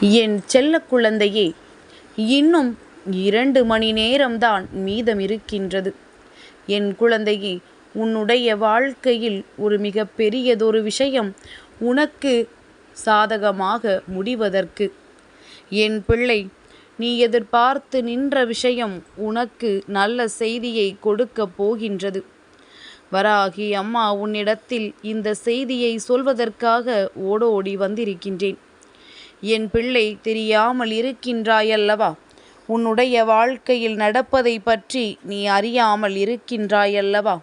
என் செல்ல குழந்தையே இன்னும் இரண்டு மணி நேரம்தான் மீதமிருக்கின்றது என் குழந்தையே உன்னுடைய வாழ்க்கையில் ஒரு மிக பெரியதொரு விஷயம் உனக்கு சாதகமாக முடிவதற்கு. என் பிள்ளை நீ எதிர்பார்த்து நின்ற விஷயம் உனக்கு நல்ல செய்தியை கொடுக்கப் போகின்றது. வராகி அம்மா உன்னிடத்தில் இந்த செய்தியை சொல்வதற்காக ஓடோடி வந்திருக்கின்றேன். என் பிள்ளை தெரியாமல் இருக்கின்றாயல்லவா? உன்னுடைய வாழ்க்கையில் நடப்பதை பற்றி நீ அறியாமல் இருக்கின்றாயல்லவா?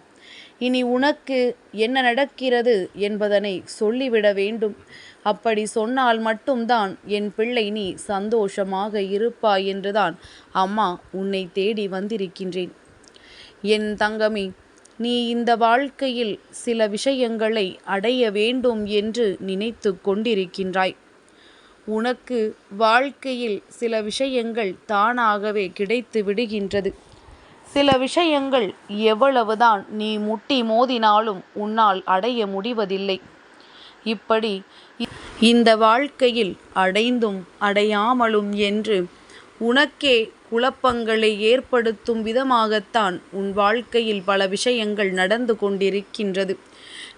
இனி உனக்கு என்ன நடக்கிறது என்பதனை சொல்லிவிட வேண்டும். அப்படி சொன்னால் மட்டும்தான் என் பிள்ளை நீ சந்தோஷமாக இருப்பாய் என்றுதான் அம்மா உன்னை தேடி வந்திருக்கின்றேன். என் தங்கமே நீ இந்த வாழ்க்கையில் சில விஷயங்களை அடைய வேண்டும் என்று நினைத்து கொண்டிருக்கின்றாய். உனக்கு வாழ்க்கையில் சில விஷயங்கள் தானாகவே கிடைத்து விடுகின்றது. சில விஷயங்கள் எவ்வளவுதான் நீ முட்டி மோதினாலும் உன்னால் அடைய முடிவதில்லை. இப்படி இந்த வாழ்க்கையில் அடைந்தும் அடையாமலும் என்று உனக்கே குழப்பங்களை ஏற்படுத்தும் விதமாகத்தான் உன் வாழ்க்கையில் பல விஷயங்கள் நடந்து கொண்டிருக்கின்றது.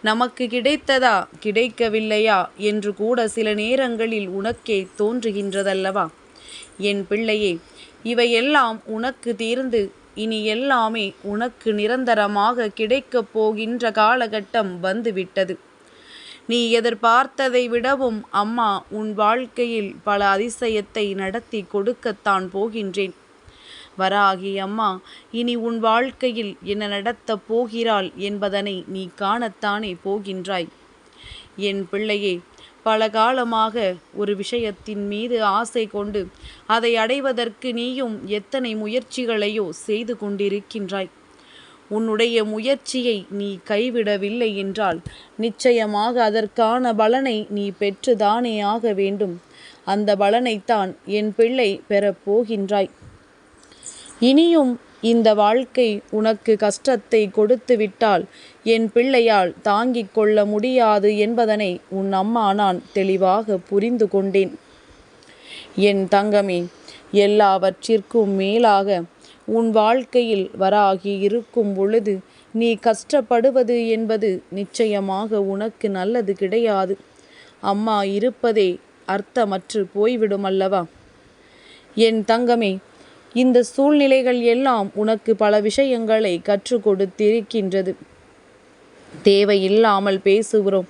நமக்கு கிடைத்ததா? கிடைக்கவில்லையா? என்று கூட சில நேரங்களில் உனக்கே தோன்றுகின்றதல்லவா? என் பிள்ளையே இவையெல்லாம் உனக்கு தீர்ந்து இனி எல்லாமே உனக்கு நிரந்தரமாக கிடைக்கப் போகின்ற காலகட்டம் வந்துவிட்டது. நீ எதிர்பார்த்ததை விடவும் அம்மா உன் வாழ்க்கையில் பல அதிசயத்தை நடத்தி கொடுக்கத்தான் போகின்றேன். வராகி அம்மா இனி உன் வாழ்க்கையில் என்ன நடத்தப் போகிறாள் என்பதனை நீ காணத்தானே போகின்றாய். என் பிள்ளையே பல காலமாக ஒரு விஷயத்தின் மீது ஆசை கொண்டு அதை அடைவதற்கு நீயும் எத்தனை முயற்சிகளையோ செய்து கொண்டிருக்கின்றாய். உன்னுடைய முயற்சியை நீ கைவிடவில்லை என்றால் நிச்சயமாக அதற்கான பலனை நீ பெற்றுதானே ஆக வேண்டும். அந்த பலனைத்தான் என் பிள்ளை பெறப்போகின்றாய் இனியும் இந்த வாழ்க்கை உனக்கு கஷ்டத்தை கொடுத்து விட்டால் என் பிள்ளையால் தாங்கிக் கொள்ள முடியாது என்பதனை உன் அம்மா நான் தெளிவாக புரிந்து கொண்டேன். என் தங்கமே எல்லாவற்றிற்கும் மேலாக உன் வாழ்க்கையில் வராகி இருக்கும் பொழுது நீ கஷ்டப்படுவது என்பது நிச்சயமாக உனக்கு நல்லது கிடையாது. அம்மா இருப்பதே அர்த்தமற்று போய்விடும் அல்லவா? என் தங்கமே இந்த சூழ்நிலைகள் எல்லாம் உனக்கு பல விஷயங்களை கற்றுக் கொடுத்திருக்கின்றது. தேவையில்லாமல் பேசுகிறோம்.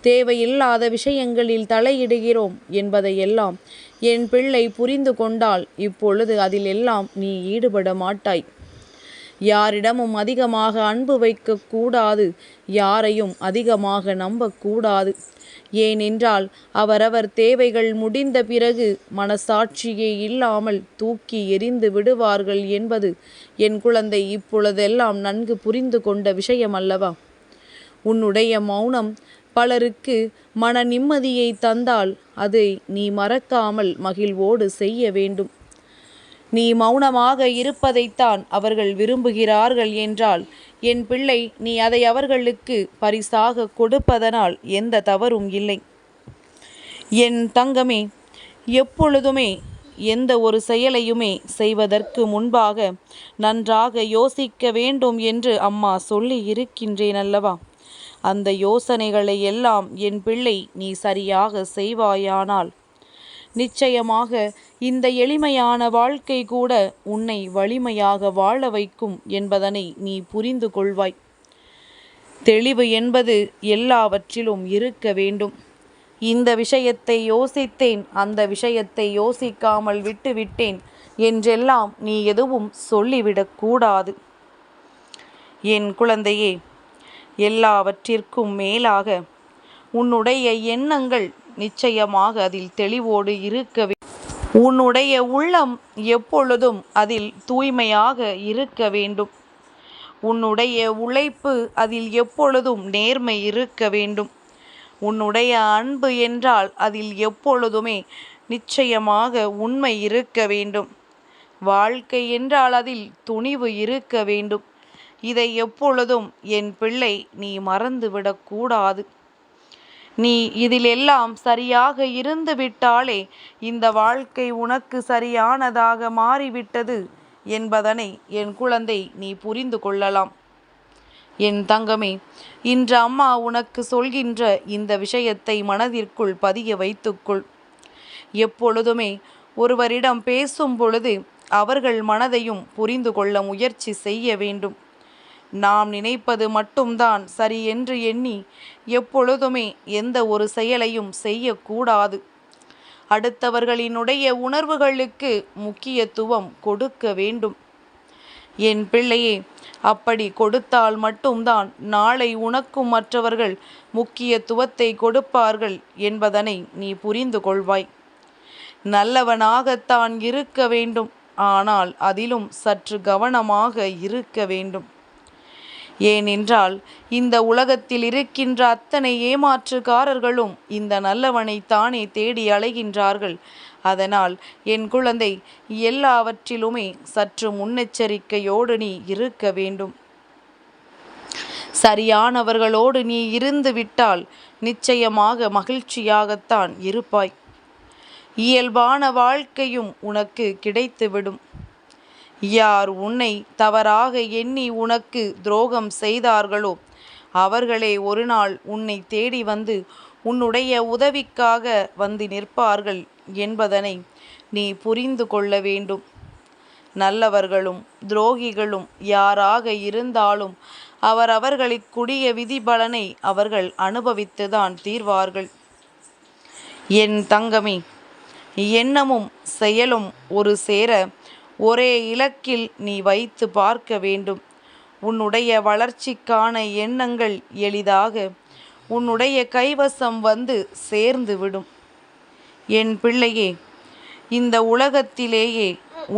தேவையில்லாத விஷயங்களில் தலையிடுகிறோம் என்பதையெல்லாம் என் பிள்ளை புரிந்து கொண்டால் இப்பொழுது அதில் எல்லாம் நீ ஈடுபட மாட்டாய். யாரிடமும் அதிகமாக அன்பு வைக்கக்கூடாது யாரையும் அதிகமாக நம்பக்கூடாது ஏனென்றால் அவரவர் தேவைகள் முடிந்த பிறகு மனசாட்சியே இல்லாமல் தூக்கி எறிந்து விடுவார்கள் என்பது என் குழந்தை இப்பொழுதெல்லாம் நன்கு புரிந்து கொண்ட விஷயம் அல்லவா உன்னுடைய மௌனம் பலருக்கு மன நிம்மதியை தந்தால் அதை நீ மறக்காமல் மகிழ்வோடு செய்ய வேண்டும். நீ மௌனமாக இருப்பதைத்தான் அவர்கள் விரும்புகிறார்கள் என்றால் என் பிள்ளை நீ அதை அவர்களுக்கு பரிசாக கொடுப்பதனால் எந்த தவறும் இல்லை. என் தங்கமே எப்பொழுதுமே எந்த ஒரு செயலையுமே செய்வதற்கு முன்பாக நன்றாக யோசிக்க வேண்டும் என்று அம்மா சொல்லி இருக்கின்றேன் அல்லவா அந்த யோசனைகளை எல்லாம் என் பிள்ளை நீ சரியாக செய்வாயானால் நிச்சயமாக இந்த எளிமையான வாழ்க்கை கூட உன்னை வலிமையாக வாழ வைக்கும் என்பதனை நீ புரிந்து கொள்வாய். தெளிவு என்பது எல்லாவற்றிலும் இருக்க வேண்டும். இந்த விஷயத்தை யோசித்தேன் அந்த விஷயத்தை யோசிக்காமல் விட்டுவிட்டேன் என்றெல்லாம் நீ எதுவும் சொல்லிவிடக்கூடாது என் குழந்தையே எல்லாவற்றிற்கும் மேலாக உன்னுடைய எண்ணங்கள் நிச்சயமாக அதில் தெளிவோடு இருக்கவே உன்னுடைய உள்ளம் எப்பொழுதும் அதில் தூய்மையாக இருக்க வேண்டும். உன்னுடைய உழைப்பு அதில் எப்பொழுதும் நேர்மை இருக்க வேண்டும். உன்னுடைய அன்பு என்றால் அதில் எப்பொழுதுமே நிச்சயமாக உண்மை இருக்க வேண்டும். வாழ்க்கை என்றால் அதில் துணிவு இருக்க வேண்டும். இதை எப்பொழுதும் என் பிள்ளை நீ மறந்துவிடக்கூடாது நீ இதிலெல்லாம் சரியாக இருந்து விட்டாலே இந்த வாழ்க்கை உனக்கு சரியானதாக மாறிவிட்டது என்பதனை என் குழந்தை நீ புரிந்து கொள்ளலாம். என் தங்கமே இன்று அம்மா உனக்கு சொல்கின்ற இந்த விஷயத்தை மனதிற்குள் பதிய வைத்துக்கொள். எப்பொழுதுமே ஒருவரிடம் பேசும் பொழுது அவர்கள் மனதையும் புரிந்து கொள்ள முயற்சி செய்ய வேண்டும். நாம் நினைப்பது மட்டும்தான் சரி என்று எண்ணி எப்பொழுதுமே எந்த ஒரு செயலையும் செய்யக்கூடாது. அடுத்தவர்களினுடைய உணர்வுகளுக்கு முக்கியத்துவம் கொடுக்க வேண்டும். என் பிள்ளையே அப்படி கொடுத்தால் மட்டும்தான் நாளை உனக்கும் மற்றவர்கள் முக்கியத்துவத்தை கொடுப்பார்கள் என்பதனை நீ புரிந்து கொள்வாய். நல்லவனாகத்தான் இருக்க வேண்டும் ஆனால் அதிலும் சற்று கவனமாக இருக்க வேண்டும். ஏனென்றால் இந்த உலகத்தில் இருக்கின்ற அத்தனை ஏமாற்றுக்காரர்களும் இந்த நல்லவனை தானே தேடி அலைகின்றார்கள். அதனால் என் குழந்தை எல்லாவற்றிலுமே சற்று முன்னெச்சரிக்கையோடு நீ இருக்க வேண்டும். சரியானவர்களோடு நீ இருந்து விட்டால் நிச்சயமாக மகிழ்ச்சியாகத்தான் இருப்பாய். இயல்பான வாழ்க்கையும் உனக்கு கிடைத்துவிடும். யார் உன்னை தவறாக எண்ணி உனக்கு துரோகம் செய்தார்களோ அவர்களே ஒரு நாள் உன்னை தேடி வந்து உன்னுடைய உதவிக்காக வந்து நிற்பார்கள் என்பதனை நீ புரிந்து கொள்ள வேண்டும். நல்லவர்களும் துரோகிகளும் யாராக இருந்தாலும் அவர் அவர்களுக்குரிய விதி பலனை அவர்கள் அனுபவித்துதான் தீர்வார்கள். என் தங்கமே எண்ணமும் செயலும் ஒரு சேர ஒரே இலக்கில் நீ வைத்து பார்க்க வேண்டும். உன்னுடைய வளர்ச்சிக்கான எண்ணங்கள் எளிதாக. உன்னுடைய கைவசம் வந்து சேர்ந்து விடும். என் பிள்ளையே இந்த உலகத்திலேயே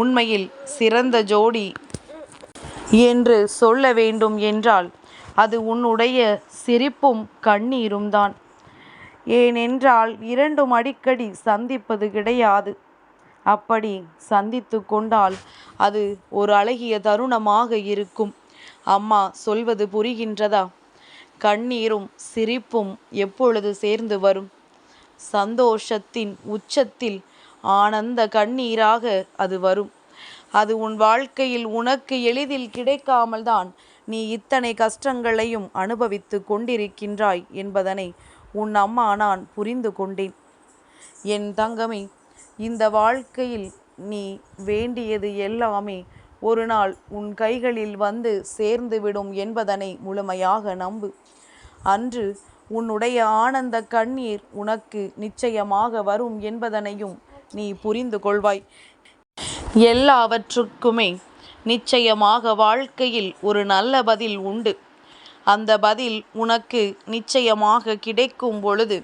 உண்மையில் சிறந்த ஜோடி என்று சொல்ல வேண்டும் என்றால் அது உன்னுடைய சிரிப்பும் கண்ணீரும் தான். ஏனென்றால் இரண்டும் அடிக்கடி சந்திப்பது கிடையாது. அப்படி சந்தித்து கொண்டால் அது ஒரு அழகிய தருணமாக இருக்கும். அம்மா சொல்வது புரிகின்றதா? கண்ணீரும் சிரிப்பும் எப்பொழுது சேர்ந்து வரும்? சந்தோஷத்தின் உச்சத்தில் ஆனந்த கண்ணீராக அது வரும். அது உன் வாழ்க்கையில் உனக்கு எளிதில் கிடைக்காமல் தான் நீ இத்தனை கஷ்டங்களையும் அனுபவித்து கொண்டிருக்கின்றாய் என்பதனை உன் அம்மா நான் புரிந்து கொண்டேன். என் தங்கமே இந்த வாழ்க்கையில் நீ வேண்டியது எல்லாமே ஒரு நாள் உன் கைகளில் வந்து சேர்ந்துவிடும் என்பதனை முழுமையாக நம்பு. அன்று உன்னுடைய ஆனந்த கண்ணீர் உனக்கு நிச்சயமாக வரும் என்பதனையும் நீ புரிந்து கொள்வாய். எல்லாவற்றுக்குமே நிச்சயமாக வாழ்க்கையில் ஒரு நல்ல பதில் உண்டு. அந்த பதில் உனக்கு நிச்சயமாக கிடைக்கும் பொழுது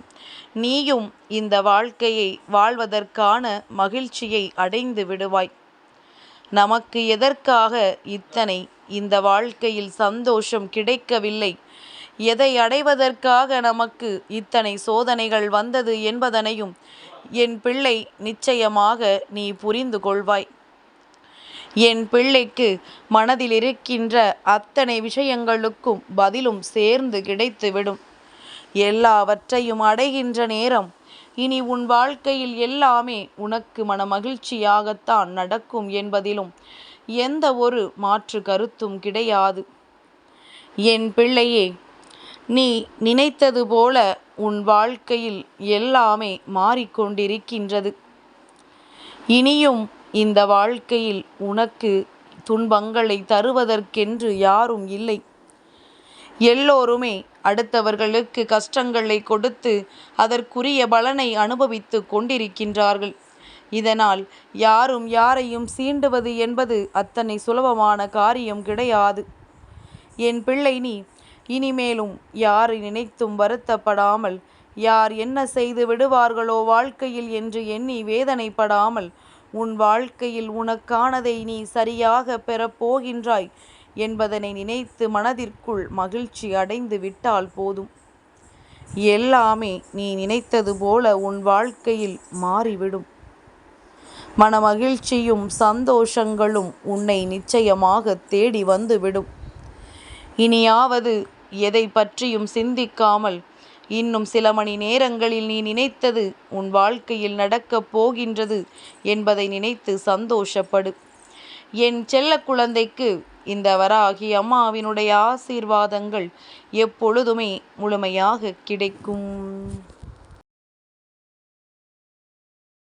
நீயும் இந்த வாழ்க்கையை வாழ்வதற்கான மகிழ்ச்சியை அடைந்து விடுவாய். நமக்கு எதற்காக இத்தனை இந்த வாழ்க்கையில் சந்தோஷம் கிடைக்கவில்லை? எதை அடைவதற்காக நமக்கு இத்தனை சோதனைகள் வந்தது என்பதனையும் என் பிள்ளை நிச்சயமாக நீ புரிந்து கொள்வாய். என் பிள்ளைக்கு மனதில் இருக்கின்ற அத்தனை விஷயங்களுக்கும் பதிலும் சேர்ந்து கிடைத்துவிடும். எல்லாவற்றையும் அடைகின்ற நேரம் இனி உன் வாழ்க்கையில் எல்லாமே உனக்கு மன மகிழ்ச்சியாகத்தான் நடக்கும் என்பதிலும் எந்த ஒரு மாற்று கருத்தும் கிடையாது. என் பிள்ளையே நீ நினைத்தது போல உன் வாழ்க்கையில் எல்லாமே மாறிக்கொண்டிருக்கின்றது. இனியும் இந்த வாழ்க்கையில் உனக்கு துன்பங்களை தருவதற்கென்று யாரும் இல்லை. எல்லோருமே அடுத்தவர்களுக்கு கஷ்டங்களை கொடுத்து அதற்குரிய பலனை அனுபவித்து கொண்டிருக்கின்றார்கள். இதனால் யாரும் யாரையும் சீண்டுவது என்பது அத்தனை சுலபமான காரியம் கிடையாது. என் பிள்ளை நீ இனிமேலும் யாரை நினைத்தும் வருத்தப்படாமல் யார் என்ன செய்து விடுவார்களோ வாழ்க்கையில் என்று எண்ணி வேதனைப்படாமல் உன் வாழ்க்கையில் உனக்கானதை நீ சரியாக பெறப்போகின்றாய் என்பதனை நினைத்து மனதிற்குள் மகிழ்ச்சி அடைந்து விட்டால் போதும். எல்லாமே நீ நினைத்தது போல உன் வாழ்க்கையில் மாறிவிடும். மனமகிழ்ச்சியும் சந்தோஷங்களும் உன்னை நிச்சயமாக தேடி வந்துவிடும். இனியாவது எதை பற்றியும் சிந்திக்காமல் இன்னும் சில மணி நேரங்களில் நீ நினைத்தது உன் வாழ்க்கையில் நடக்கப் போகின்றது என்பதை நினைத்து சந்தோஷப்படு. என் செல்ல குழந்தைக்கு இந்த வராகி அம்மாவினுடைய ஆசீர்வாதங்கள் எப்பொழுதுமே முழுமையாக கிடைக்கும்.